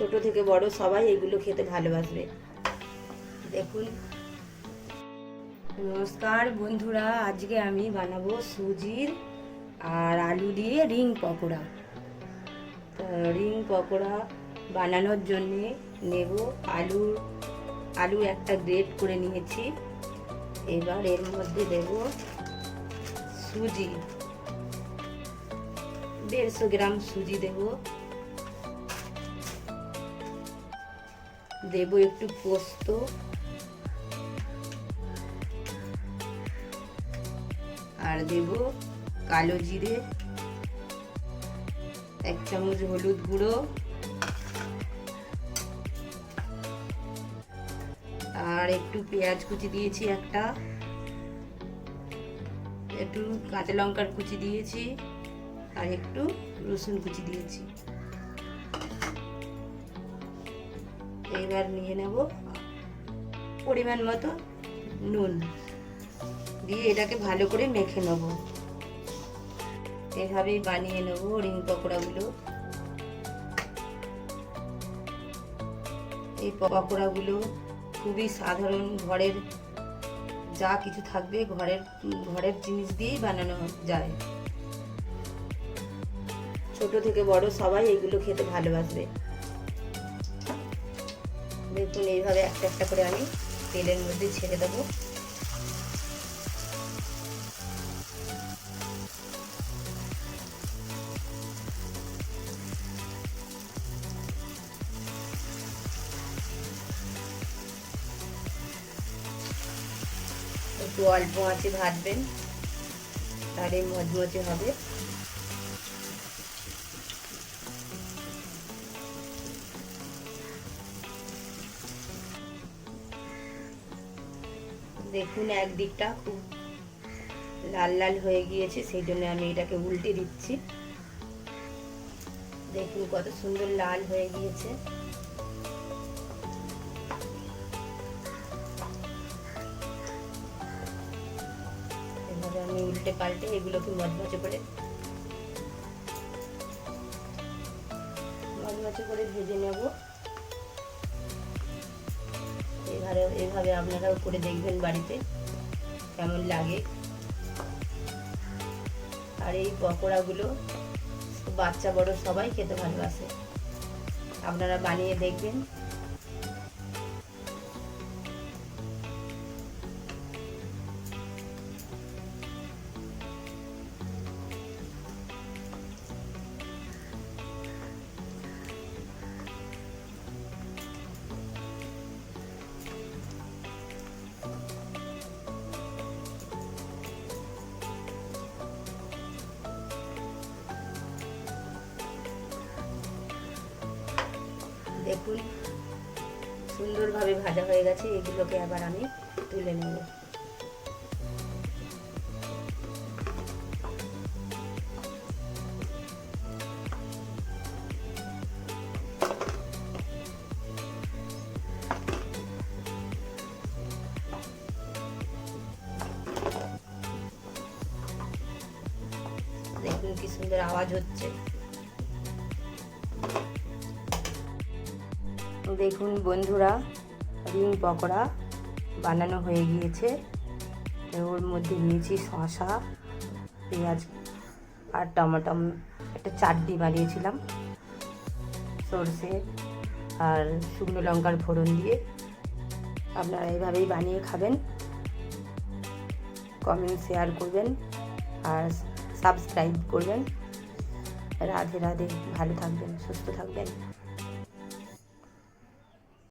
ছোট থেকে বড় সবাই এগুলো খেতে ভালোবাসবে। দেখুন। নমস্কার বন্ধুরা, আজকে আমি বানাবো সুজির আর আলু দিয়ে রিং পকোড়া। রিং পকোড়া বানানোর জন্যে নেব আলু আলু একটা গ্রেট করে নিয়েছি। এবার এর মধ্যে দেব সুজি। দেড়শো গ্রাম সুজি দেব। দেব একটু পোস্ত। আর দেব কালো জিরে, এক চামচ হলুদ গুঁড়ো, আর একটু পেঁয়াজ কুচি দিয়েছি একটা। একটু কাঁচা লঙ্কার কুচি দিয়েছি, আর একটু রসুন কুচি দিয়েছি। এবার নিয়ে নেব পরিমাণ মতো নুন। দিয়ে এটাকে ভালো করে মেখে নেব। এভাবেই বানিয়ে নেব রিং পকোড়াগুলো। এই পকোড়াগুলো খুবই সাধারণ ঘরের যা কিছু থাকবে ঘরের ঘরের জিনিস দিয়েই বানানো যায়। ছোট থেকে বড় সবাই এগুলো খেতে ভালোবাসবে। দেখুন এইভাবে একটা একটা করে আমি তেলের মধ্যে ছেড়ে দেবো। একটু অল্প আঁচে ভাজবেন, তাহলে মচমচে হবে। দেখুন একদিকটা খুব লাল লাল হয়ে গিয়েছে, সেই জন্য আমি এটাকে উল্টে দিচ্ছি। দেখুন কত সুন্দর লাল হয়ে গিয়েছে। আমি উল্টে পাল্টে এগুলোকে মচমচে করে মচমচে করে ভেজে নেব। এবারে এভাবে আপনারাও করে দেখবেন বাড়িতে, কেমন লাগে। আর এই পকোড়াগুলো, বাচ্চা বড় সবাই খেতে ভালোবাসে। আপনারা বানিয়ে দেখবেন। দেখুন, সুন্দরভাবে ভাজা হয়ে গেছে, এগুলোকে আবার আমি তুলে নেব। দেখুন কি সুন্দর আওয়াজ হচ্ছে। দেখুন বন্ধুরা, রিং পকোড়া বানানো হয়ে গিয়েছে। ওর মধ্যে নিয়েছি শশা পেঁয়াজ আর টমাটম একটা চাটনি বানিয়েছিলাম সর্ষে আর শুকনো লঙ্কার ফোড়ন দিয়ে। আপনারা এইভাবেই বানিয়ে খাবেন। কমেন্ট শেয়ার করবেন আর সাবস্ক্রাইব করবেন। রাধে রাধে, ভালো থাকবেন, সুস্থ থাকবেন।